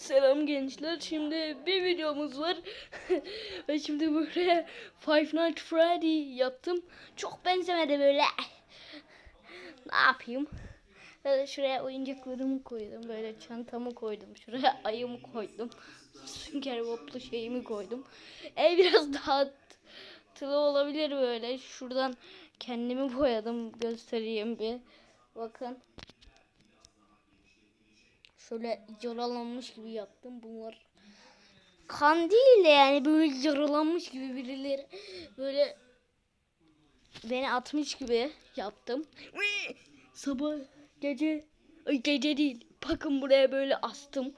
Selam gençler. Şimdi bir videomuz var. Ve şimdi buraya Five Nights Freddy yaptım. Çok benzemedi böyle. Ne yapayım? Böyle şuraya oyuncaklarımı koydum. Böyle çantamı koydum. Şuraya ayımı koydum. Sünger Bob'lu şeyimi koydum. Ev biraz daha tılı olabilir böyle. Şuradan kendimi boyadım. Göstereyim bir. Bakın. Şöyle yaralanmış gibi yaptım. Bunlar kan değil de yani böyle yaralanmış gibi birileri böyle beni atmış gibi yaptım. Sabah gece ay gece değil. Bakın buraya böyle astım.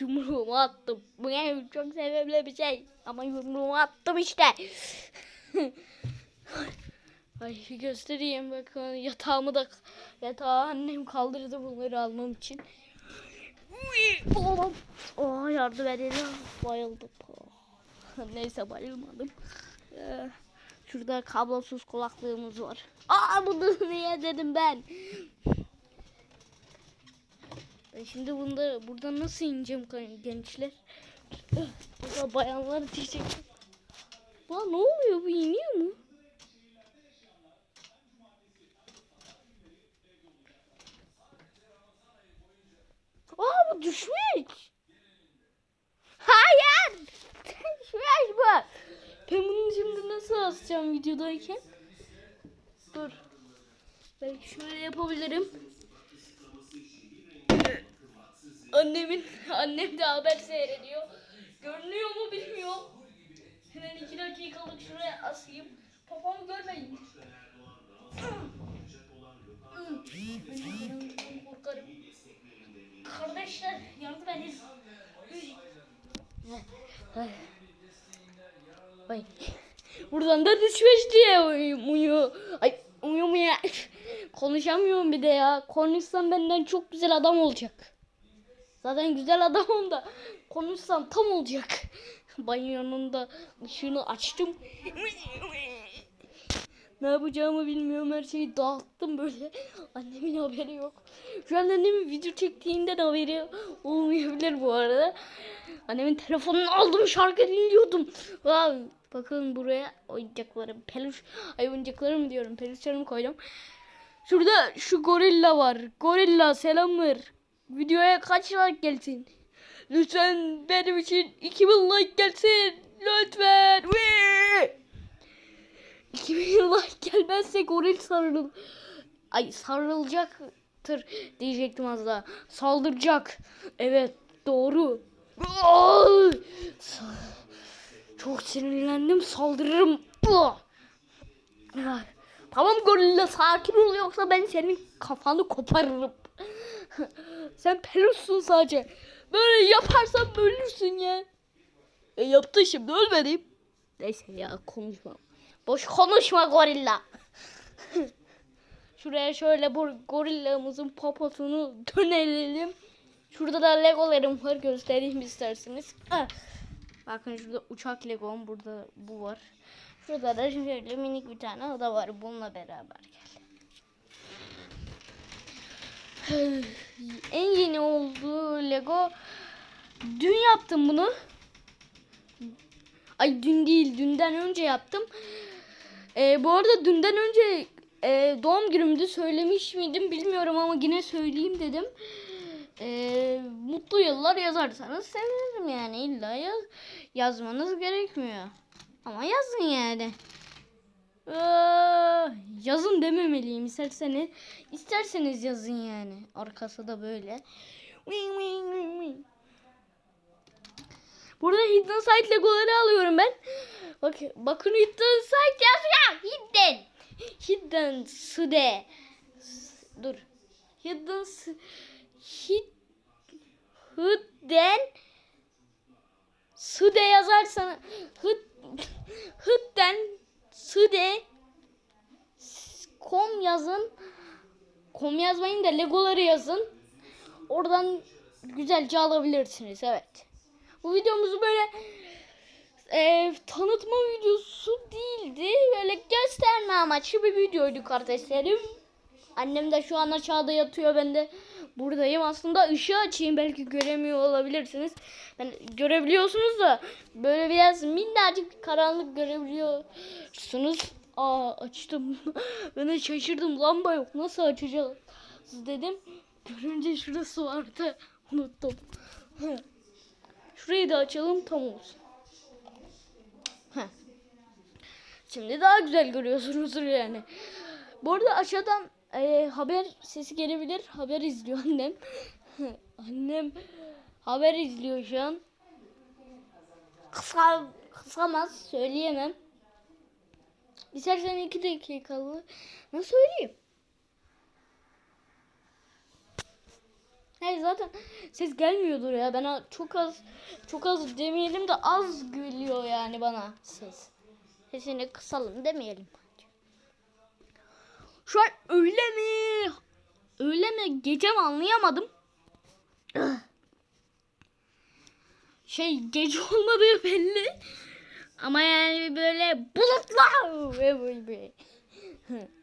Yumruğumu attım. Bu yani çok sevimli bir şey. Ama yumruğumu attım işte. Ay göstereyim bakın yatağımı da yatağı annem kaldırdı bunları almam için. Oğlum. Oh, yardım edin. Bayıldım. Oh. Neyse bayılmadım. Ee, şurada kablosuz kulaklığımız var. Aa bunu niye dedim ben. Ben şimdi bunda buradan nasıl ineceğim gençler? Burada bayanlar diyecek. Aa ne oluyor bu iniyor mu? Aa bu düşmüş. Hayır. Düşmüş bu. Ben bunu şimdi nasıl asacağım videodayken? Dur. Belki şöyle yapabilirim. Annemin, annem de haber seyrediyor. Görünüyor mu bilmiyorum. Hemen iki dakikalık şuraya asayım. Papamı görmeyin. Ben korkarım. Kardeşler yardım edin. Ay. Buradan da düşmüş diye uyumuyor. Ay uyumuyor. Konuşamıyorum bir de ya. Konuşsam benden çok güzel adam olacak. Zaten güzel adamım da konuşsam tam olacak. Banyonun da ışığını açtım. Ne yapacağımı bilmiyorum. Her şeyi dağıttım böyle. Annemin haberi yok. Şu an annemin video çektiğinden haberi olmayabilir bu arada. Annemin telefonunu aldım şarkı dinliyordum. Vay, bakın buraya oyuncaklarım, peluş, ay oyuncaklarım diyorum. Peluşlarımı koydum. Şurada şu gorilla var. Gorilla selamlar. Videoya kaç like gelsin? Lütfen benim için 2000 like gelsin. Lütfen. Wee! 2000 like gelmezse goril sarıl. Ay sarılacaktır diyecektim az daha. Saldıracak. Evet doğru. Çok sinirlendim saldırırım. Ah! Tamam gorilla sakin ol yoksa ben senin kafanı koparırım. Sen peluşsun sadece. Böyle yaparsan ölürsün ya. E yaptı şimdi ölmedim. Neyse ya konuşma. Boş konuşma gorilla. Şuraya şöyle bu gorillamızın poposunu dönelim. Şurada da legolarım var göstereyim isterseniz. Ah. Bakın şurada uçak legom burada bu var. Şurada da şöyle minik bir tane o da var bununla beraber gel. en yeni olduğu Lego dün yaptım bunu. Ay dün değil dünden önce yaptım. Ee, bu arada dünden önce e, doğum günümdü söylemiş miydim bilmiyorum ama yine söyleyeyim dedim. Ee, mutlu yıllar yazarsanız sevinirim yani illa yaz, yazmanız gerekmiyor. Ama yazın yani. Ee, yazın dememeliyim isterseniz isterseniz yazın yani arkası da böyle burada hidden site legoları alıyorum ben bak bakın hidden site yazıyor hidden hidden sude dur hidden hid hidden sude yazarsan hid hidden sude kom yazın. Kom yazmayın da legoları yazın. Oradan güzelce alabilirsiniz. Evet. Bu videomuzu böyle e, tanıtma videosu değildi. Böyle gösterme amaçlı bir videoydu kardeşlerim. Annem de şu an aşağıda yatıyor. Ben de buradayım. Aslında ışığı açayım belki göremiyor olabilirsiniz. Ben görebiliyorsunuz da böyle biraz minnacık karanlık görebiliyorsunuz. Aa açtım. ben de şaşırdım. Lamba yok. Nasıl açacağız dedim. Görünce şurası vardı. Unuttum. Şurayı da açalım tam olsun. Şimdi daha güzel görüyorsunuzdur yani. Bu arada aşağıdan e, haber sesi gelebilir. Haber izliyor annem. annem haber izliyor şu an. Kısa, kısamaz söyleyemem. İstersen iki dakikalı. Nasıl söyleyeyim? Hayır zaten ses gelmiyordur ya. Ben çok az çok az demeyelim de az geliyor yani bana ses. Sesini kısalım demeyelim. Şu an öyle mi? Öyle mi? Gece mi anlayamadım. Şey gece olmadığı belli. Ama yani böyle bulutlar.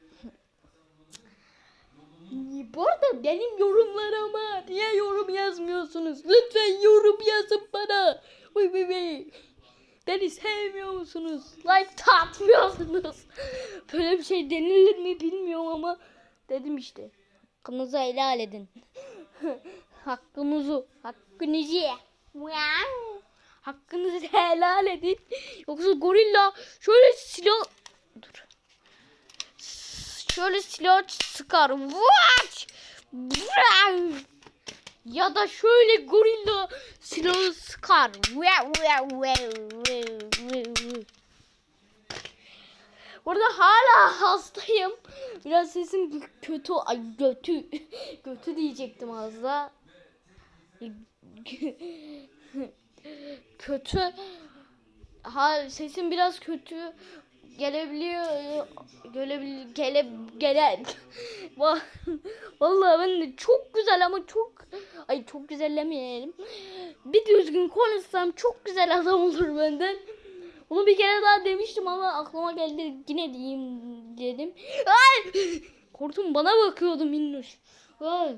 Bu arada benim yorumlarıma niye yorum yazmıyorsunuz? Lütfen yorum yazın bana. Uy uy uy. Beni sevmiyor musunuz? Like atmıyorsunuz. Böyle bir şey denilir mi bilmiyorum ama dedim işte. Hakkınızı helal edin. Hakkınızı, hakkınızı. Hakkınızı helal edin. Yoksa gorilla şöyle silah... Dur. Şöyle silah sıkar. What? Ya da şöyle gorilla silahı sıkar. Burada hala hastayım. Biraz sesim kötü. Ay götü. Götü diyecektim az da. kötü. Ha sesim biraz kötü gelebiliyor gelebil gele gele Va- vallahi ben de çok güzel ama çok ay çok güzellemeyelim. Bir düzgün konuşsam çok güzel adam olur benden. Bunu bir kere daha demiştim ama aklıma geldi yine diyeyim dedim. Ay! Korktum bana bakıyordu minnoş. Ay.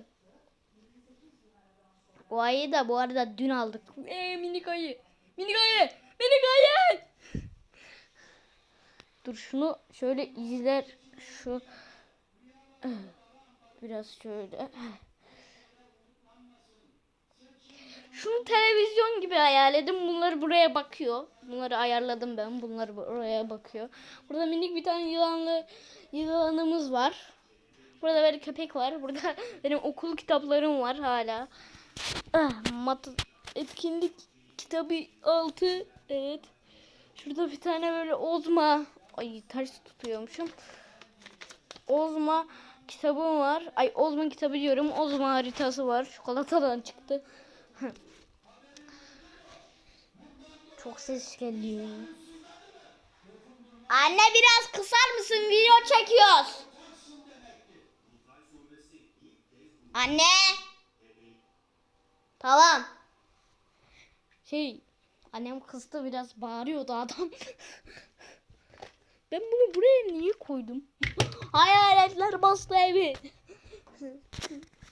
o ayı da bu arada dün aldık. Ee, minik ayı. Minik ayı! Minik ayı Dur şunu şöyle izler şu biraz şöyle şunu televizyon gibi hayal edin. Bunlar buraya bakıyor. Bunları ayarladım ben. Bunlar buraya bakıyor. Burada minik bir tane yılanlı yılanımız var. Burada böyle köpek var. Burada benim okul kitaplarım var hala. Ah, mat etkinlik kitabı 6. Evet. Şurada bir tane böyle Ozma Ay ters tutuyormuşum. Ozma kitabım var. Ay Ozma kitabı diyorum. Ozma haritası var. Çikolatadan çıktı. Çok ses geliyor. Anne biraz kısar mısın? Video çekiyoruz. Anne. Tamam. Şey annem kızdı biraz bağırıyordu adam. Ben bunu buraya niye koydum? Hayaletler bastı evi.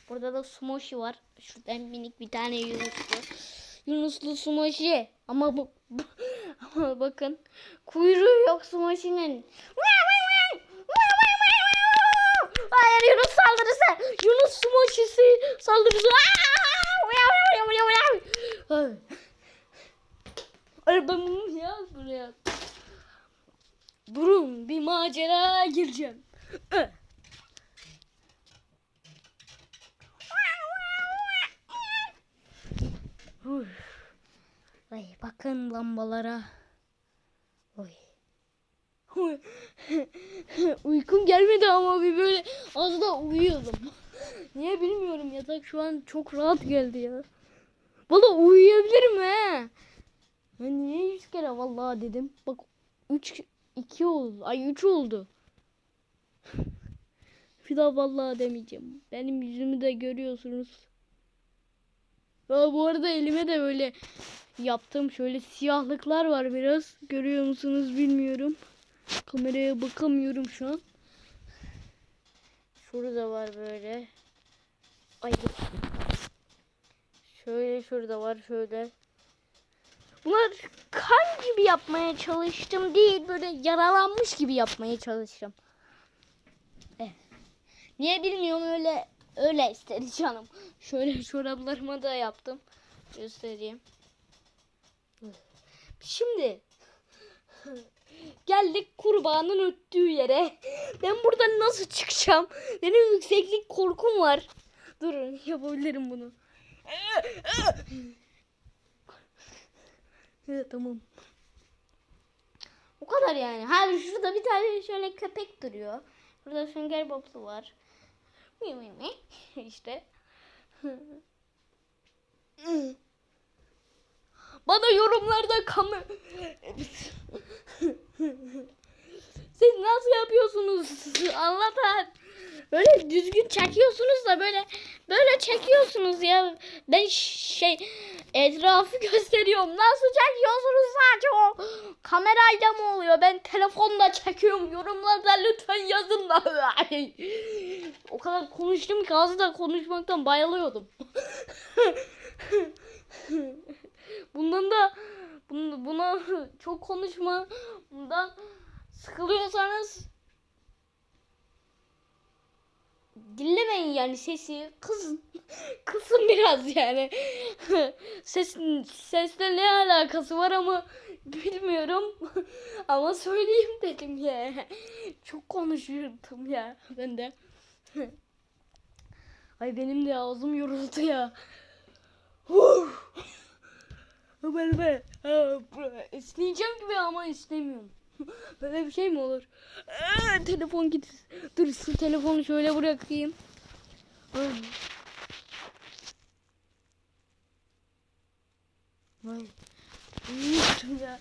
Burada da sumoshi var. Şuradan minik bir tane yunuslu. Yunuslu sumoshi. Ama bu, ama bakın kuyruğu yok sumoshi'nin. Hayır Yunus saldırısı. Yunus sumoshisi saldırısı. Ay ben bunu yaz buraya. Macera gireceğim. Ay bakın lambalara. Oy. Uykum gelmedi ama bir böyle az da uyuyordum. Niye bilmiyorum yatak şu an çok rahat geldi ya. Valla uyuyabilirim he. Ben niye yüz kere vallahi dedim. Bak 3 2 oldu. Ay 3 oldu. Bir daha vallahi demeyeceğim. Benim yüzümü de görüyorsunuz. Aa, bu arada elime de böyle yaptığım şöyle siyahlıklar var biraz. Görüyor musunuz bilmiyorum. Kameraya bakamıyorum şu an. Şurada var böyle. Ay. Şöyle şurada var şöyle. Bunlar kan gibi yapmaya çalıştım değil böyle yaralanmış gibi yapmaya çalıştım. Eh. Niye bilmiyorum öyle öyle istedi canım. Şöyle çoraplarıma da yaptım. Göstereyim. Şimdi geldik kurbanın öttüğü yere. Ben buradan nasıl çıkacağım? Benim yükseklik korkum var. Durun yapabilirim bunu. Evet tamam. O kadar yani. Ha şurada bir tane şöyle köpek duruyor. Burada sünger boblu var. Mi mi mi. İşte. Bana yorumlarda kamer... Siz nasıl yapıyorsunuz? Anlatan. Böyle düzgün çekiyorsunuz da böyle böyle çekiyorsunuz ya. Ben şey etrafı gösteriyorum. Nasıl çekiyorsunuz sadece o kamerayla mı oluyor? Ben telefonla çekiyorum. Yorumlarda lütfen yazın da. o kadar konuştum ki az konuşmaktan bayılıyordum. Bundan da bun- buna çok konuşma. Bundan sıkılıyorsanız dinlemeyin yani sesi. Kızın. Kızın biraz yani. Ses sesle ne alakası var ama bilmiyorum. Ama söyleyeyim dedim ya. Çok konuşuyordum ya. Ben de. Ay benim de ağzım yoruldu ya. Ben be esneyeceğim gibi ama esnemiyorum Böyle bir şey mi olur? Aa, telefon git. Dur şu telefonu şöyle bırakayım. Ay. Vay. Uyumuştum ya.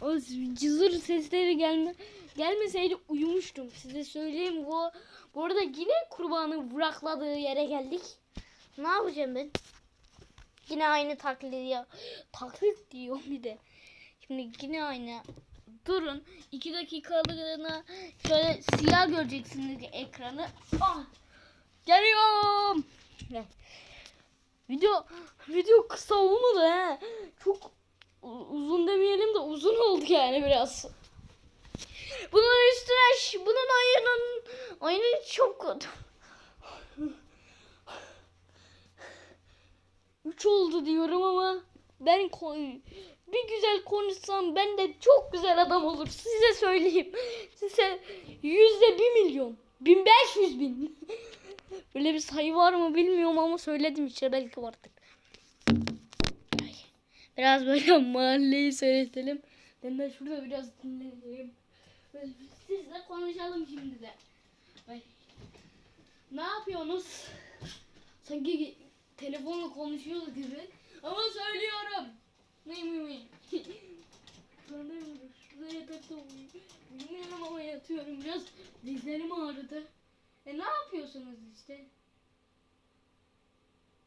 O cızır sesleri gelme gelmeseydi uyumuştum. Size söyleyeyim bu bu arada yine kurbanın bırakladığı yere geldik. Ne yapacağım ben? Yine aynı taklidi ya. Taklit diyor bir de. Şimdi yine aynı durun. 2 dakikalığına şöyle siyah göreceksiniz ekranı. Ah! Geliyorum. Video video kısa olmadı he. Çok uzun demeyelim de uzun oldu yani biraz. Bunun üstüne bunun oyunun oyunu çok kötü. 3 oldu diyorum ama ben bir güzel konuşsam ben de çok güzel adam olur. Size söyleyeyim. Size yüzde bir milyon. Bin beş yüz bin. Böyle bir sayı var mı bilmiyorum ama söyledim işte belki vardır. Biraz böyle mahalleyi seyredelim. Ben de şurada biraz dinleneyim. Sizle konuşalım şimdi de. Ay. Ne yapıyorsunuz? Sanki telefonla konuşuyoruz gibi. Ama söylüyorum. Ne mi mi? Şurada yatakta. Bilmiyorum ama yatıyorum. Biraz dizlerim ağrıdı. E ne yapıyorsunuz işte?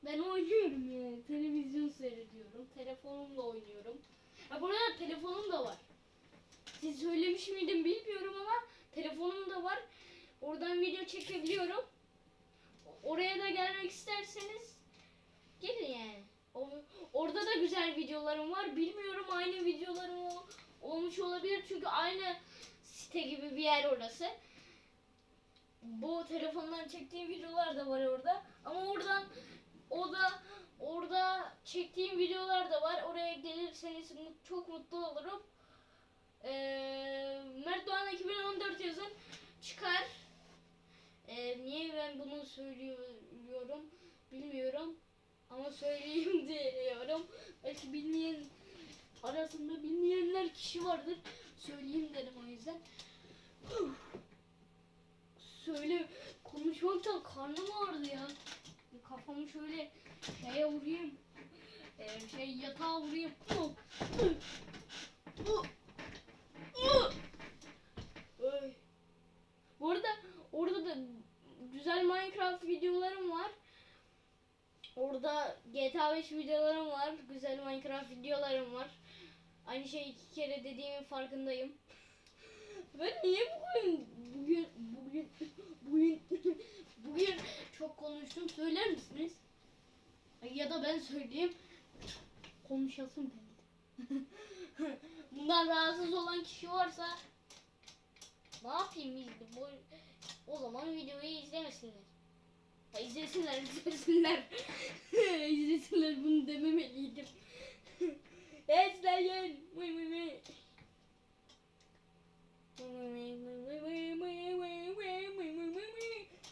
Ben oynuyorum ya. Televizyon seyrediyorum. Telefonumla oynuyorum. Ha burada telefonum da var. Siz söylemiş miydim bilmiyorum ama telefonum da var. Oradan video çekebiliyorum. Oraya da gelmek isterseniz gelin yani. Orada da güzel videolarım var. Bilmiyorum aynı videolarım ol- olmuş olabilir çünkü aynı site gibi bir yer orası. Bu telefondan çektiğim videolar da var orada. Ama oradan o da orada çektiğim videolar da var. Oraya gelirseniz çok mutlu olurum. Ee, Mert Doğan 2014 yazın çıkar. Ee, niye ben bunu söylüyorum bilmiyorum. Ama söyleyeyim diyorum. Belki bilmeyen arasında bilmeyenler kişi vardır. Söyleyeyim dedim o yüzden. Söyle konuşmaktan karnım ağrıdı ya. Kafamı şöyle şeye vurayım. Ee, şey yatağa vurayım. Ay. Bu arada orada da güzel Minecraft videolarım var. 5 videolarım var. Güzel Minecraft videolarım var. Aynı şey iki kere dediğimin farkındayım. Ben niye bugün bugün bugün bugün bugün çok konuştum. Söyler misiniz? Ya da ben söyleyeyim. Konuşasın geldi. Bundan rahatsız olan kişi varsa ne yapayım o zaman videoyu izlemesinler. İzlesinler, izlesinler. izlesinler bunu dememeliydim. Esleyin. Vıy vıy vıy.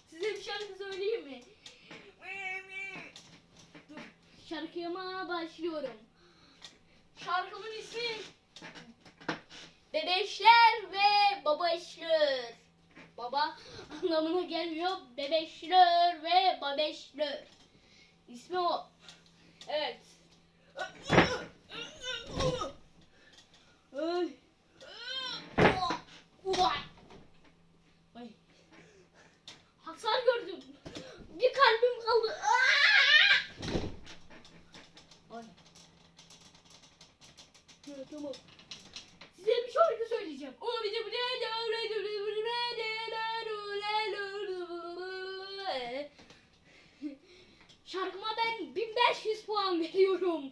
Size bir şarkı söyleyeyim mi? Dur, şarkıma başlıyorum. Şarkımın ismi Bebeşler ve Babeşler. Baba anlamına gelmiyor. Bebeşler ve Babeşler. İsmi o. Evet. Ay. Ulan. Ay. Hasar gördüm. Bir kalbim kaldı. Aa! Ay. Evet, tamam. Size bir şarkı söyleyeceğim. O bir de Şarkıma ben 1500 puan veriyorum.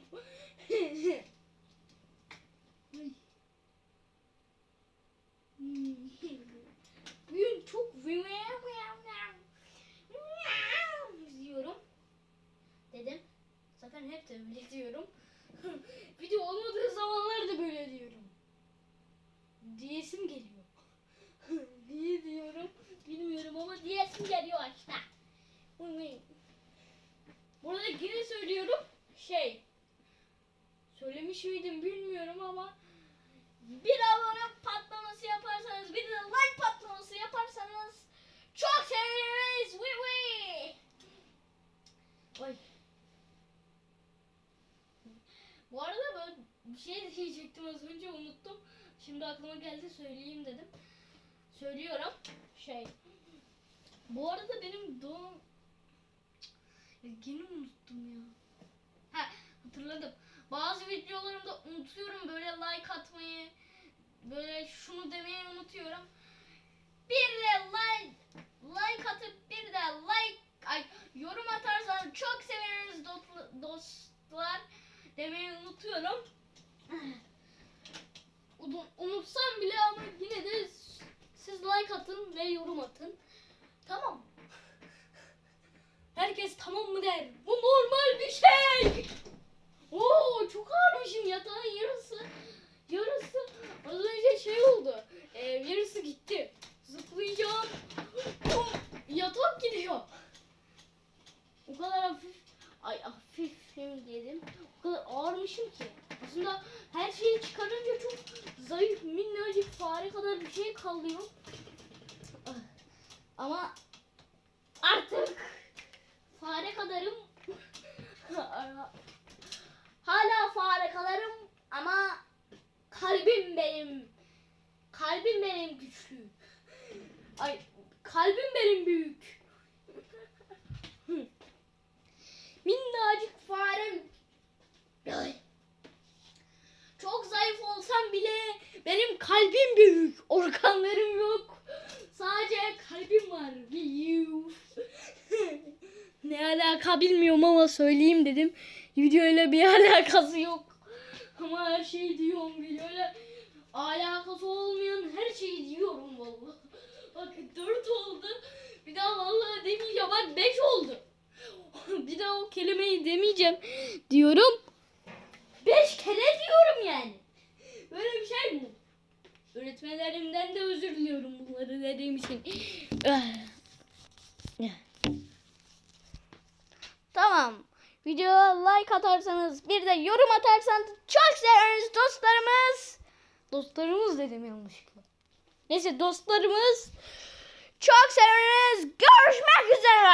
Bugün çok diyorum. Dedim. Zaten hep de öyle diyorum. Video olmadığı zamanlarda böyle diyorum. Diyesim geliyor. Niye diyorum bilmiyorum ama diyesim geliyor işte. Burada yine söylüyorum şey söylemiş miydim bilmiyorum ama bir abone patlaması yaparsanız bir de like patlaması yaparsanız çok seviniriz. Wee wee. Oy. Bu arada ben bir şey diyecektim az önce unuttum. Şimdi aklıma geldi söyleyeyim dedim. Söylüyorum. Şey. Bu arada benim doğum... Yine unuttum ya. Ha hatırladım. Bazı videolarımda unutuyorum böyle like atmayı. Böyle şunu demeyi unutuyorum. Bir de like like atıp bir de like ay yorum atarsanız çok seviniriz dost- dostlar demeyi unutuyorum. Unu- Unutsam bile ama yine de siz like atın ve yorum atın. Tamam. Herkes tamam mı der. Bu normal bir şey. Oo çok ağırmışım yatağın yarısı. Yarısı az önce şey oldu. Ee, yarısı gitti. Zıplayacağım. Oh, Yatak gidiyor. O kadar hafif ay hafif şey dedim. O kadar ağırmışım ki. Aslında her şeyi çıkarınca çok zayıf minnacık fare kadar bir şey kalıyor. Ah, Ama artık fare kadarım. Kadarım ama kalbim benim. Kalbim benim güçlü. Ay kalbim benim büyük. Minnacık farem. Ay. Çok zayıf olsam bile benim kalbim büyük. Organlarım yok. Sadece kalbim var. Ne alaka bilmiyorum ama söyleyeyim dedim. Videoyla bir alakası yok. Ama her şeyi diyorum videoyla alakası olmayan